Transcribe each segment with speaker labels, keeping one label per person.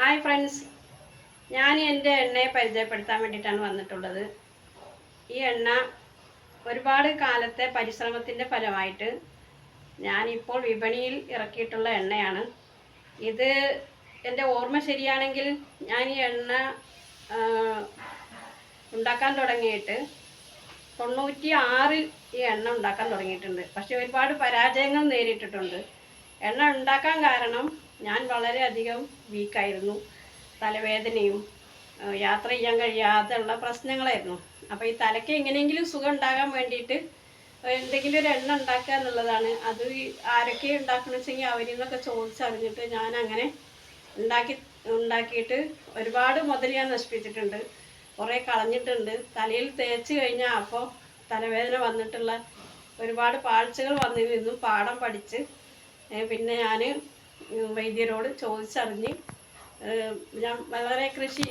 Speaker 1: Hi friends ഞാൻ എന്റെ എണ്ണയെ പരിചയപ്പെടുത്താൻ വേണ്ടിയിട്ടാണ് വന്നിട്ടുള്ളത്. ഈ എണ്ണ ഒരുപാട് കാലത്തെ പരിശ്രമത്തിന്റെ ഫലമായിട്ട് ഞാനിപ്പോൾ വിപണിയിൽ ഇറക്കിയിട്ടുള്ള എണ്ണയാണ്. ഇത് എന്റെ ഓർമ്മ ശരിയാണെങ്കിൽ ഞാൻ ഈ എണ്ണ ഉണ്ടാക്കാൻ തുടങ്ങിയിട്ട് തൊണ്ണൂറ്റി ആറിൽ ഈ എണ്ണ ഉണ്ടാക്കാൻ തുടങ്ങിയിട്ടുണ്ട്. പക്ഷേ ഒരുപാട് പരാജയങ്ങൾ നേരിട്ടിട്ടുണ്ട്. എണ്ണ ഉണ്ടാക്കാൻ കാരണം ഞാൻ വളരെയധികം വീക്കായിരുന്നു. തലവേദനയും യാത്ര ചെയ്യാൻ കഴിയാതെയുള്ള പ്രശ്നങ്ങളായിരുന്നു. അപ്പോൾ ഈ തലയ്ക്ക് എങ്ങനെയെങ്കിലും സുഖം ഉണ്ടാകാൻ വേണ്ടിയിട്ട് എന്തെങ്കിലും ഒരു എണ്ണ ഉണ്ടാക്കുക എന്നുള്ളതാണ്. അത് ആരൊക്കെ ഉണ്ടാക്കണം വെച്ചെങ്കിൽ അവരിൽ നിന്നൊക്കെ ചോദിച്ചറിഞ്ഞിട്ട് ഞാൻ അങ്ങനെ ഉണ്ടാക്കി ഉണ്ടാക്കിയിട്ട് ഒരുപാട് മുതൽ ഞാൻ നശിപ്പിച്ചിട്ടുണ്ട്. കുറേ കളഞ്ഞിട്ടുണ്ട്. തലയിൽ തേച്ച് കഴിഞ്ഞാൽ അപ്പോൾ തലവേദന വന്നിട്ടുള്ള ഒരുപാട് പാഴ്ചകൾ വന്നിരുന്നു. പാഠം പഠിച്ച് പിന്നെ ഞാൻ വൈദ്യരോട് ചോദിച്ചറിഞ്ഞ് ഞാൻ വളരെ കൃഷി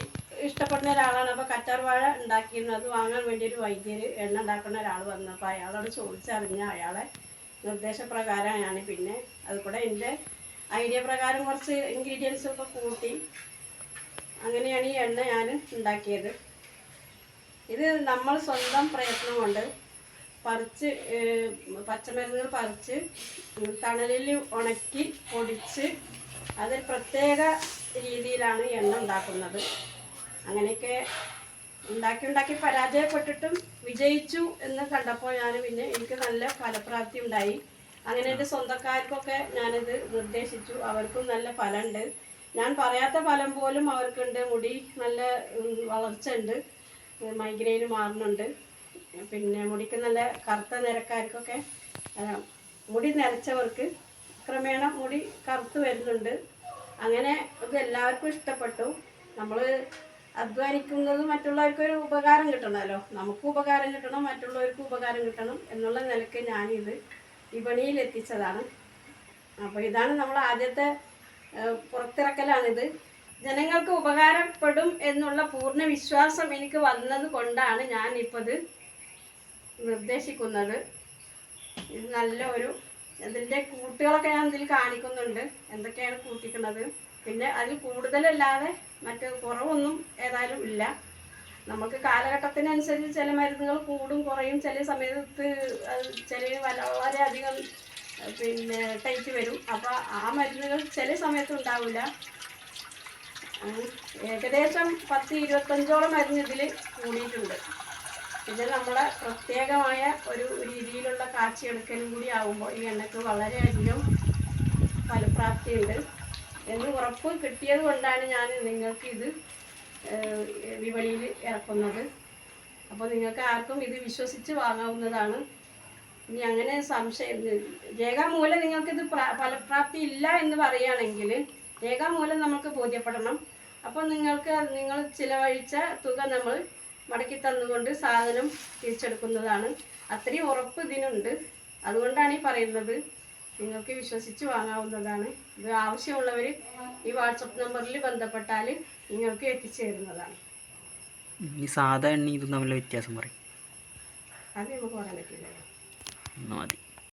Speaker 1: ഇഷ്ടപ്പെടുന്ന ഒരാളാണ്. അപ്പോൾ കറ്റാർ വാഴ ഉണ്ടാക്കിയിരുന്നു. അത് വാങ്ങാൻ വേണ്ടി ഒരു വൈദ്യർ എണ്ണ ഉണ്ടാക്കുന്ന ഒരാൾ വന്നു അപ്പോൾ അയാളോട് ചോദിച്ചറിഞ്ഞ അയാളെ നിർദ്ദേശപ്രകാരമാണ്. പിന്നെ അത് കൂടെ എന്റെ ഐഡിയ പ്രകാരം കുറച്ച് ഇൻഗ്രീഡിയൻസ് ഒക്കെ കൂട്ടി അങ്ങനെയാണ് ഈ എണ്ണ ഞാൻ ഉണ്ടാക്കിയത്. ഇത് നമ്മൾ സ്വന്തം പ്രയത്നം കൊണ്ട് പറിച്ച് പച്ചമരുന്നുകൾ പറിച്ച് തണലിൽ ഉണക്കി പൊടിച്ച് അത് പ്രത്യേക രീതിയിലാണ് എണ്ണ ഉണ്ടാക്കുന്നത്. അങ്ങനെയൊക്കെ ഉണ്ടാക്കി ഉണ്ടാക്കി പരാജയപ്പെട്ടിട്ടും വിജയിച്ചു എന്ന് കണ്ടപ്പോൾ ഞാൻ പിന്നെ എനിക്ക് നല്ല ഫലപ്രാപ്തി ഉണ്ടായി. അങ്ങനെ എന്റെ സ്വന്തക്കാർക്കൊക്കെ ഞാനിത് നിർദ്ദേശിച്ചു. അവർക്കും നല്ല ഫലമുണ്ട്. ഞാൻ പറയാത്ത ഫലം പോലും അവർക്കുണ്ട്. മുടി നല്ല വളർച്ച ഉണ്ട് മൈഗ്രെയിൻ മാറുന്നുണ്ട്. പിന്നെ മുടിക്ക് നല്ല കറുത്ത നിരക്കാർക്കൊക്കെ മുടി നരച്ചവർക്ക് ക്രമേണ മുടി കറുത്ത് വരുന്നുണ്ട്. അങ്ങനെ ഇത് എല്ലാവർക്കും ഇഷ്ടപ്പെട്ടു. നമ്മൾ അധ്വാനിക്കുന്നത് മറ്റുള്ളവർക്കൊരു ഉപകാരം കിട്ടണമല്ലോ. നമുക്ക് ഉപകാരം കിട്ടണം മറ്റുള്ളവർക്ക് ഉപകാരം കിട്ടണം എന്നുള്ള നിലയ്ക്ക് ഞാനിത് വിപണിയിൽ എത്തിച്ചതാണ്. അപ്പോൾ ഇതാണ് നമ്മൾ ആദ്യത്തെ പുറത്തിറക്കലാണിത്. ജനങ്ങൾക്ക് ഉപകാരപ്പെടും എന്നുള്ള പൂർണ വിശ്വാസം എനിക്ക് വന്നത് കൊണ്ടാണ് ഞാൻ ഇത് നിർദ്ദേശിക്കുന്നത്. ഇത് നല്ല ഒരു ഇതിന്റെ കൂട്ടുകളൊക്കെ ഞാൻ ഇതിൽ കാണിക്കുന്നുണ്ട്. എന്തൊക്കെയാണ് കൂട്ടിക്കുന്നത്. പിന്നെ അതിൽ കൂടുതലല്ലാതെ മറ്റ് കുറവൊന്നും ഏതായാലും ഇല്ല. നമുക്ക് കാലഘട്ടത്തിനനുസരിച്ച് ചില മരുന്നുകൾ കൂടും കുറയും. ചില സമയത്ത് ചില വളരെയധികം പിന്നെ ടൈറ്റ് വരും. അപ്പോൾ ആ മരുന്നുകൾ ചില സമയത്ത് ഉണ്ടാവില്ല. ഏകദേശം പത്ത് ഇരുപത്തഞ്ചോളം മരുന്ന് ഇതിൽ കൂടിയിട്ടുണ്ട്. ഇത് നമ്മുടെ പ്രത്യേകമായ ഒരു രീതിയിലുള്ള കാച്ചിയെടുക്കലും കൂടി ആകുമ്പോൾ ഈ എണ്ണയ്ക്ക് വളരെയധികം ഫലപ്രാപ്തിയുണ്ട്. എന്ന് ഉറപ്പ് കിട്ടിയത് കൊണ്ടാണ് ഞാൻ നിങ്ങൾക്ക് ഇത് വിപണിയിൽ ഇറക്കുന്നത്. അപ്പോൾ നിങ്ങൾക്ക് ആർക്കും ഇത് വിശ്വസിച്ച് വാങ്ങാവുന്നതാണ്. ഇനി അങ്ങനെ സംശയം രേഖാമൂലം നിങ്ങൾക്കിത് പ്ര- ഫലപ്രാപ്തി ഇല്ല എന്ന് പറയുകയാണെങ്കിൽ രേഖാമൂലം നമുക്ക് ബോധ്യപ്പെടണം. അപ്പോൾ നിങ്ങൾക്ക് നിങ്ങൾ ചിലവഴിച്ച തുക നമ്മൾ മടക്കി തന്നുകൊണ്ട് സാധനം തിരിച്ചെടുക്കുന്നതാണ്. അത്രയും ഉറപ്പ് ഇതിനുണ്ട്. അതുകൊണ്ടാണ് ഈ പറയുന്നത്. നിങ്ങൾക്ക് വിശ്വസിച്ച് വാങ്ങാവുന്നതാണ്. ഇത് ആവശ്യമുള്ളവർ ഈ വാട്സപ്പ് നമ്പറിൽ ബന്ധപ്പെട്ടാൽ നിങ്ങൾക്ക് എത്തിച്ചു തരുന്നതാണ്
Speaker 2: ഈ സാധാ എണ്ണ ഇതും തമ്മിലുള്ള വ്യത്യാസം പറയും.
Speaker 1: അത് നമുക്ക് പറയാൻ
Speaker 2: പറ്റില്ല മതി.